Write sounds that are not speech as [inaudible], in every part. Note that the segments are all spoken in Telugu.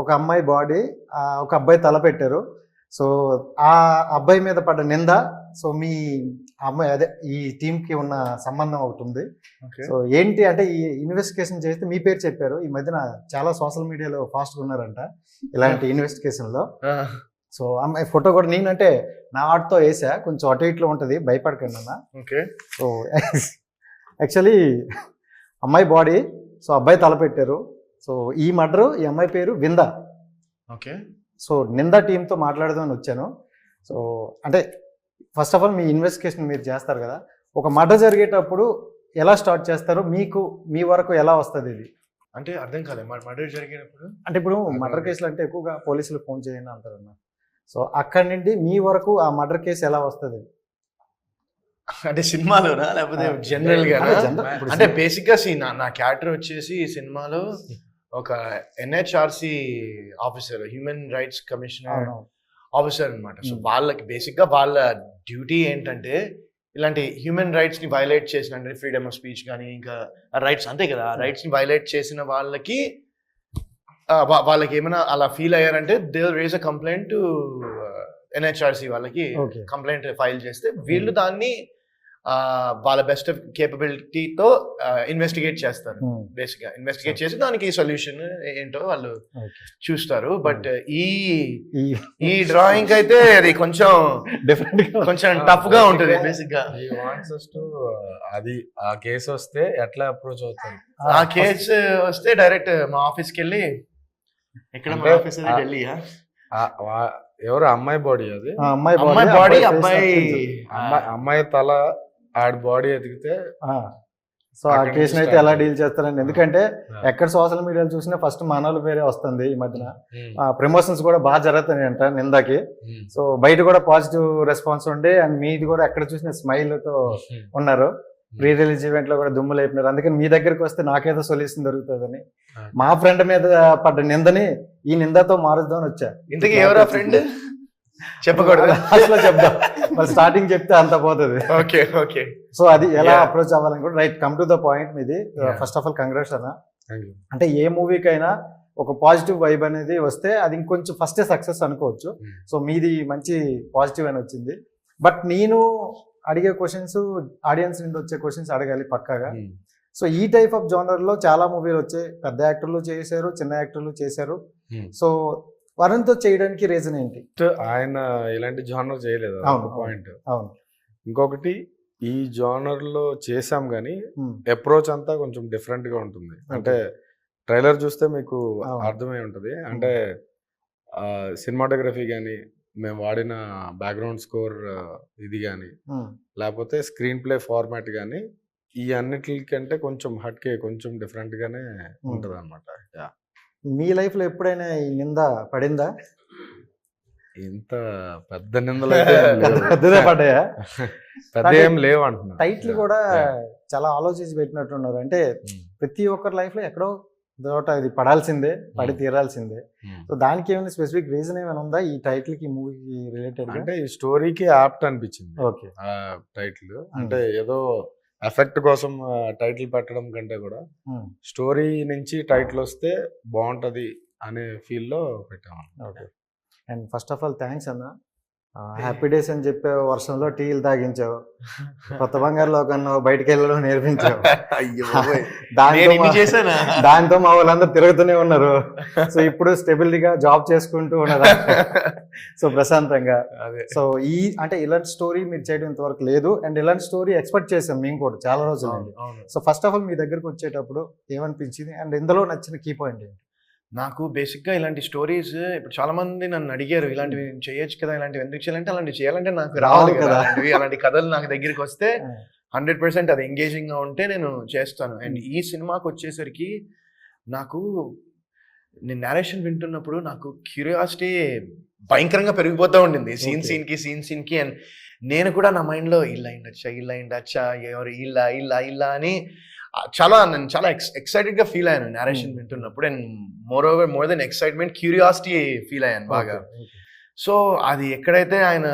ఒక అమ్మాయి బాడీ ఒక అబ్బాయి తల పెట్టారు. సో ఆ అబ్బాయి మీద పడ్డ నింద సో మీ అమ్మాయి అదే ఈ టీమ్కి ఉన్న సంబంధం ఒకటి ఉంది. సో ఏంటి అంటే ఈ ఇన్వెస్టిగేషన్ చేస్తే మీ పేరు చెప్పారు. ఈ మధ్యన చాలా సోషల్ మీడియాలో ఫాస్ట్గా ఉన్నారంట ఇలాంటి [laughs] ఇన్వెస్టిగేషన్లో. సో అమ్మాయి ఫోటో కూడా నేనంటే నా ఆటతో వేసా కొంచెం అటు ఇట్లో ఉంటుంది భయపడకండి అన్న. ఓకే. సో [laughs] సో యాక్చువల్లీ అమ్మాయి బాడీ సో అబ్బాయి తల పెట్టారు. సో ఈ మర్డర్ ఈ అమ్మాయి పేరు విందా? ఓకే. సో నిందా టీంతో మాట్లాడదామని వచ్చాను. సో అంటే ఫస్ట్ ఆఫ్ ఆల్ మీ ఇన్వెస్టిగేషన్ మీరు చేస్తారు కదా. ఒక మర్డర్ జరిగేటప్పుడు ఎలా స్టార్ట్ చేస్తారు? మీకు మీ వరకు ఎలా వస్తుంది ఇది? అంటే అర్థం కాలే. మర్డర్ జరిగేటప్పుడు? అంటే ఇప్పుడు మర్డర్ కేసులు అంటే ఎక్కువగా పోలీసులు ఫోన్ చేయండి అంటారు అన్న సో అక్కడి నుండి మీ వరకు ఆ మర్డర్ కేసు ఎలా వస్తుంది? అంటే సినిమాలోనా? లేకపోతే జనరల్గా అంటే బేసిక్గా నా క్యారెక్టర్ వచ్చేసి సినిమాలో ఒక NHRC officer human rights commissioner. Officer అన్నమాట సో. వాళ్ళకి బేసిక్గా వాళ్ళ డ్యూటీ ఏంటంటే ఇలాంటి హ్యూమన్ రైట్స్ని వైలేట్ చేసిన అంటే ఫ్రీడమ్ ఆఫ్ స్పీచ్ కానీ ఇంకా రైట్స్ అంతే కదా ఆ రైట్స్ని వైలేట్ చేసిన వాళ్ళకి వాళ్ళకి ఏమైనా అలా ఫీల్ అయ్యారంటే they raise a complaint NHRC వాళ్ళకి కంప్లైంట్ ఫైల్ చేస్తే వీళ్ళు దాన్ని వాళ్ళ బెస్ట్తో ఇన్వెస్టిగేట్ చేస్తారు. Hmm. బేసిక్గా ఇన్వెస్టిగేట్ చేసి దానికి సొల్యూషన్ ఏంటో వాళ్ళు చూస్తారు. బట్ ఈ ఈ ఈ డ్రాయింగ్ అయితే అది కొంచెం డిఫరెంట్ కొంచెం టఫ్గా ఉంటుంది బేసిక్గా to, అది ఆ కేసు వస్తే ఎట్లా అప్రోచ్ అవుతారు? ఆ కేసు వస్తే డైరెక్ట్ మా ఆఫీస్కి వెళ్ళి ఎక్కడ మా ఆఫీస్ ఢిల్లీయా ఎవరు? అమ్మాయి బాడీ అది? అమ్మాయి అమ్మాయి బాడీ అబ్బాయి అమ్మాయి అమ్మాయి తల ఆడి బాడీ ఎదిగితే సో ఆ కేసుని అయితే ఎలా. డీల్ చేస్తారండి. ఎందుకంటే. ఎక్కడ సోషల్ మీడియాలో చూసినా ఫస్ట్ మానవుల పేరే వస్తుంది ఈ మధ్యన. ప్రమోషన్స్ కూడా బాగా జరుగుతున్నాయి అంట నిందాకి సో బయట కూడా పాజిటివ్ రెస్పాన్స్ ఉండి అండ్ మీది కూడా ఎక్కడ చూసిన స్మైల్తో ఉన్నారు. ప్రీ రిలీజ్ ఈవెంట్లో కూడా దుమ్ము లేపినారు అందుకని మీ దగ్గరికి వస్తే నాకేదో సొల్యూషన్ దొరుకుతుందని. మా ఫ్రెండ్ మీద పడ్డ నిందని ఈ నిందతో మారుద్దామని వచ్చా. ఇంతకీ ఎవరా ఫ్రెండ్? చెప్పకూడదు. అసలు చెప్దాం. స్టార్టింగ్ చెప్తే అంత పోతుంది. Okay okay. సో అది ఎలా. అప్రోచ్ అవ్వాలని కూడా right come to the point మీది. ఫస్ట్ ఆఫ్ ఆల్ కంగ్రాట్స్ అన్న. అంటే ఏ మూవీకైనా ఒక పాజిటివ్ వైబ్ అనేది వస్తే అది ఇంకొంచెం ఫస్టే సక్సెస్ అనుకోవచ్చు. Hmm. సో మీది మంచి పాజిటివ్ అని వచ్చింది. బట్ నేను అడిగే క్వశ్చన్స్ ఆడియన్స్ నుండి వచ్చే క్వశ్చన్స్ అడగాలి పక్కాగా. సో ఈ టైప్ ఆఫ్ జోనర్లో చాలా మూవీలు వచ్చాయి. పెద్ద యాక్టర్లు చేశారు చిన్న యాక్టర్లు చేశారు. సో వరుణ్తో చేయడానికి రీజన్ ఏంటి? ఆయన ఇలాంటి జానర్ చేయలేదు పాయింట్ అవును ఇంకొకటి ఈ జానర్లో చేసాం కానీ. అప్రోచ్ అంతా కొంచెం డిఫరెంట్గా ఉంటుంది. అంటే ట్రైలర్ చూస్తే మీకు. అర్థమై ఉంటుంది. అంటే సినిమాటోగ్రఫీ కానీ మేము వాడిన బ్యాక్గ్రౌండ్ స్కోర్ ఇది కానీ. లేకపోతే స్క్రీన్ ప్లే ఫార్మాట్ కానీ ఈ అన్నిటికంటే కొంచెం హట్కే కొంచెం డిఫరెంట్ గానే ఉంటది అనమాట మీ లైఫ్లో ఎప్పుడైనా ఈ నింద పడిందా ఇంత పెద్ద నిందలు. పెద్దదే పడ్డాయా పెద్ద ఏం లేవు అంటున్నా టైటిల్. కూడా. చాలా ఆలోచించి పెట్టినట్టున్నారు అంటే Hmm. ప్రతి ఒక్కరి లైఫ్లో ఎక్కడో చోట ఇది పడాల్సిందే పడి Hmm. తీరాల్సిందే Hmm. సో దానికి ఏమైనా స్పెసిఫిక్ రీజన్ ఏమైనా ఉందా ఈ టైటిల్కి మూవీకి రిలేటెడ్ అంటే ఈ స్టోరీకి యాప్ట్ అనిపించింది ఓకే టైటిల్ అంటే ఏదో ఎఫెక్ట్ కోసం టైటిల్ పెట్టడం కంటే కూడా స్టోరీ నుంచి టైటిల్ వస్తే బాగుంటది అనే ఫీల్లో పెట్టాము. Okay. And first of all thanks అన్న. హ్యాపీ డేస్ అని చెప్పే వర్షంలో టీలు తాగించావు. కొత్త బంగారు లోకన్నా బయటికి వెళ్ళడం నేర్పించావు. దాంతో దాంతో మా వాళ్ళందరూ తిరుగుతూనే ఉన్నారు. సో ఇప్పుడు స్టెబిలిటీగా జాబ్ చేసుకుంటూ ఉన్నారు. సో ప్రశాంతంగా. అదే. సో ఈ అంటే ఇలాంటి స్టోరీ మీరు చేయడం ఇంతవరకు లేదు. అండ్ ఇలాంటి స్టోరీ ఎక్స్పెక్ట్ చేసాం మేము కూడా చాలా రోజులు అవును, అవును. సో ఫస్ట్ ఆఫ్ ఆల్ మీ దగ్గరకు వచ్చేటప్పుడు ఏమనిపించింది? అండ్ ఇందులో నచ్చిన కీ పాయింట్ ఏంటి? నాకు బేసిక్గా ఇలాంటి స్టోరీస్ ఇప్పుడు చాలా మంది నన్ను అడిగారు ఇలాంటివి నేను చేయొచ్చు కదా ఇలాంటివి ఎందుకు చేయాలంటే అలాంటివి చేయాలంటే నాకు రావాలి రావాలి కదా. కదా. అలాంటివి అలాంటి కథలు నాకు దగ్గరికి వస్తే హండ్రెడ్ పర్సెంట్ అది ఎంగేజింగ్గా ఉంటే నేను చేస్తాను. అండ్ ఈ సినిమాకి వచ్చేసరికి నాకు నేను నేరేషన్ వింటున్నప్పుడు నాకు క్యూరియాసిటీ భయంకరంగా పెరిగిపోతూ ఉండింది. Scene Okay. సీన్కి సీన్ సీన్కి అండ్ నేను కూడా నా మైండ్లో ఇలా ఉండొచ్చా ఇలా ఉండొచ్చా ఎవరు ఇలా ఇలా ఇలా అని చాలా నేను చాలా ఎక్సైటెడ్గా ఫీల్ అయ్యాను నేరేషన్ Hmm. వింటున్నప్పుడు and moreover more than excitement curiosity feel అయ్యాను బాగా. సో అది ఎక్కడైతే ఆయన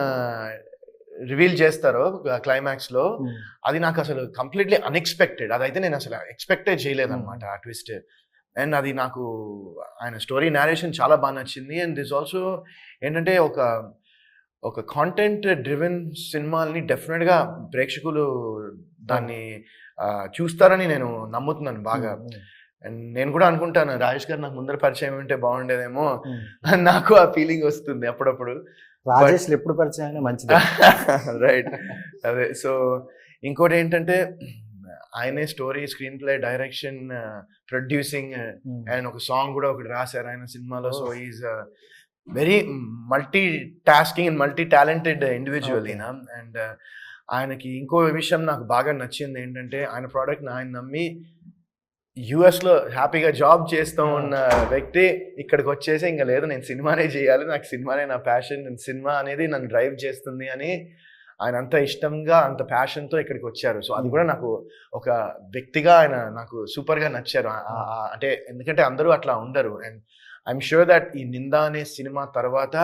రివీల్ చేస్తారో క్లైమాక్స్లో అది నాకు అసలు కంప్లీట్లీ అన్ఎక్స్పెక్టెడ్ అదైతే నేను అసలు ఎక్స్పెక్టే చేయలేదు అనమాట ఆ ట్విస్ట్ అండ్ అది నాకు ఆయన స్టోరీ నేరేషన్ చాలా బాగా నచ్చింది. అండ్ దిస్ ఆల్సో ఏంటంటే ఒక ఒక కాంటెంట్ డ్రివెన్ సినిమాల్ని డెఫినెట్గా ప్రేక్షకులు దాన్ని చూస్తారని నేను నమ్ముతున్నాను బాగా. అండ్ నేను కూడా అనుకుంటాను రాజేష్ గారు నాకు ముందర పరిచయం ఉంటే బాగుండేదేమో నాకు ఆ ఫీలింగ్ వస్తుంది అప్పుడప్పుడు. రాజేష్ ఎప్పుడు పరిచయం మంచిది. రైట్ [laughs] అదే. సో ఇంకోటి ఏంటంటే ఆయనే story screenplay direction producing um. And ఒక సాంగ్ కూడా ఒకటి రాశారు ఆయన సినిమాలో so. Is very multitasking and multi talented individual. ఈయన అండ్ ఆయనకి ఇంకో విషయం నాకు బాగా నచ్చింది ఏంటంటే ఆయన ప్రోడక్ట్ ఆయన నమ్మి యుఎస్లో హ్యాపీగా జాబ్ చేస్తూ ఉన్న వ్యక్తి ఇక్కడికి వచ్చేసి ఇంకా లేదు నేను సినిమానే చేయాలి నాకు సినిమానే నా ప్యాషన్ సినిమా అనేది నన్ను డ్రైవ్ చేస్తుంది అని ఆయన అంత ఇష్టంగా అంత ప్యాషన్తో ఇక్కడికి వచ్చారు. సో అది కూడా నాకు ఒక వ్యక్తిగా ఆయన నాకు సూపర్గా నచ్చారు. అంటే ఎందుకంటే అందరూ అట్లా ఉండరు. అండ్ ఐఎమ్ షూర్ దట్ ఈ నింద అనే సినిమా తర్వాత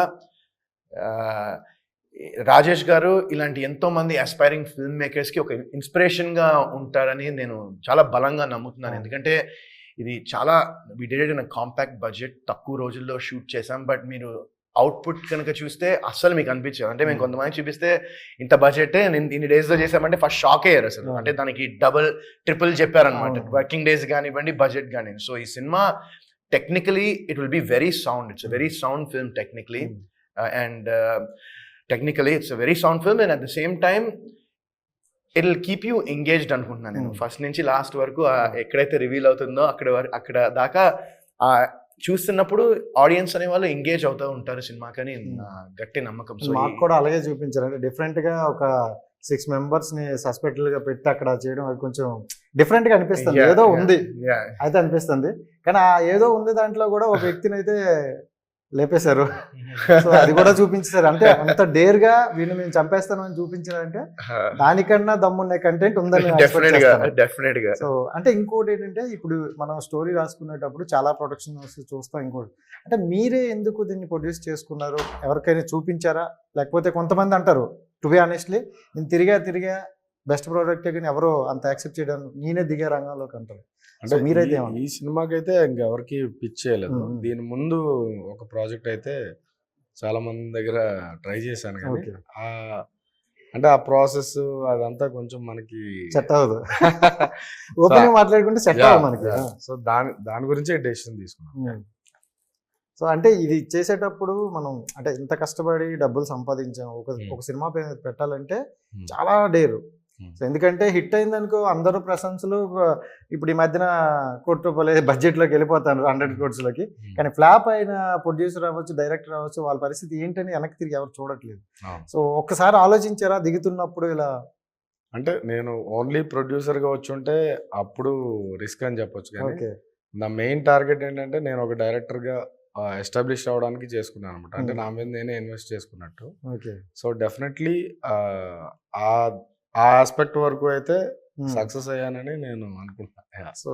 రాజేష్ గారు ఇలాంటి ఎంతో మంది అస్పైరింగ్ ఫిల్మ్ మేకర్స్కి ఒక ఇన్స్పిరేషన్గా ఉంటారని నేను చాలా బలంగా నమ్ముతున్నాను. ఎందుకంటే ఇది చాలా we did in compact budget తక్కువ రోజుల్లో షూట్ చేసాం బట్ మీరు అవుట్పుట్ కనుక చూస్తే అస్సలు మీకు అనిపించదు అంటే మేము Hmm. కొంతమంది చూపిస్తే ఇంత బడ్జెట్ ఇన్ని డేస్లో చేసామంటే ఫస్ట్ షాక్ అయ్యారు అసలు Hmm. అంటే దానికి డబుల్ ట్రిపుల్ చెప్పారనమాట. వర్కింగ్ డేస్ కానివ్వండి బడ్జెట్ కానివ్వండి సో ఈ cinema technically it will be very sound it's very sound film technically. And technically it's very sound film and at the same time it will keep you engaged అనుకుంటున్నాను నేను Hmm. ఫస్ట్ నుంచి లాస్ట్ వరకు ఎక్కడైతే రివీల్ అవుతుందో అక్కడ అక్కడ దాకా ఆ చూస్తున్నప్పుడు ఆడియన్స్ అనే వాళ్ళు ఎంగేజ్ అవుతూ ఉంటారు సినిమా కానీ Hmm. నా గట్టి నమ్మకం. సో మాకు కూడా అలాగే చూపించారు. అంటే డిఫరెంట్గా ఒక సిక్స్ మెంబర్స్ని సస్పెక్టెడ్గా పెట్టి అక్కడ చేయడం అది కొంచెం డిఫరెంట్గా అనిపిస్తుంది. ఏదో ఉంది. అయితే అనిపిస్తుంది. కానీ ఆ ఏదో ఉంది దాంట్లో కూడా ఒక వ్యక్తిని అయితే లేపేశారు. సో అది కూడా చూపించారు అంటే అంత డేర్గా వీళ్ళు మేము చంపేస్తామని చూపించారంటే దానికన్నా దమ్మున్న కంటెంట్ ఉందని. డెఫినెట్గా సో అంటే ఇంకోటి ఏంటంటే ఇప్పుడు మనం స్టోరీ రాసుకునేటప్పుడు చాలా ప్రొడక్షన్ చూస్తాం ఇంకోటి. అంటే మీరే ఎందుకు దీన్ని ప్రొడ్యూస్ చేసుకున్నారు? ఎవరికైనా చూపించారా? లేకపోతే కొంతమంది అంటారు టు బి ఆనెస్ట్లీ నేను తిరిగా తిరిగా బెస్ట్ ప్రోడక్ట్ కానీ ఎవరో అంత యాక్సెప్ట్ చేయడం నేనే దిగే రంగంలోకి అంటారు. అంటే మీరైతే ఈ- సినిమాకి అయితే ఇంకెవరికి పిచ్ చేయలేదు. దీని ముందు ఒక ప్రాజెక్ట్ అయితే చాలా మంది దగ్గర ట్రై చేశాను కానీ అంటే ఆ ప్రాసెస్ అదంతా కొంచెం మనకి సెట్ అవ్వదు. [laughs] ఓపెన్ మాట్లాడుకుంటే సెట్ అవ్వదు మనకి. సో దాని దాని గురించే డెసిషన్ తీసుకున్నాం. సో అంటే ఇది చేసేటప్పుడు మనం అంటే ఇంత కష్టపడి డబ్బులు సంపాదించాం. ఒక. ఒక సినిమా పెట్టాలంటే. చాలా డేరు. సో ఎందుకంటే హిట్ అయిందనుకో అందరూ ప్రశంసలు ఇప్పుడు ఈ మధ్యన కోటి రూపాయలు బడ్జెట్లోకి వెళ్ళిపోతాను హండ్రెడ్లోకి కానీ ఫ్లాప్ అయిన ప్రొడ్యూసర్ అవ్వచ్చు డైరెక్టర్ అవ్వచ్చు వాళ్ళ పరిస్థితి ఏంటని వెనక్కి తిరిగి ఎవరు చూడట్లేదు. సో ఒక్కసారి ఆలోచించారా దిగుతున్నప్పుడు ఇలా? అంటే నేను ఓన్లీ ప్రొడ్యూసర్గా వచ్చి ఉంటే అప్పుడు రిస్క్ అని చెప్పొచ్చు కానీ ఓకే. నా మెయిన్ టార్గెట్ ఏంటంటే నేను ఒక డైరెక్టర్గా ఎస్టాబ్లిష్ అవడానికి చేసుకున్నాను అనమాట అంటే Hmm. నా మీద నేనే ఇన్వెస్ట్ చేసుకున్నట్టు. ఓకే. సో డెఫినెట్లీ ఆ ఆ ఆస్పెక్ట్ వరకు అయితే సక్సెస్ అయ్యానని నేను అనుకుంటున్నాను సో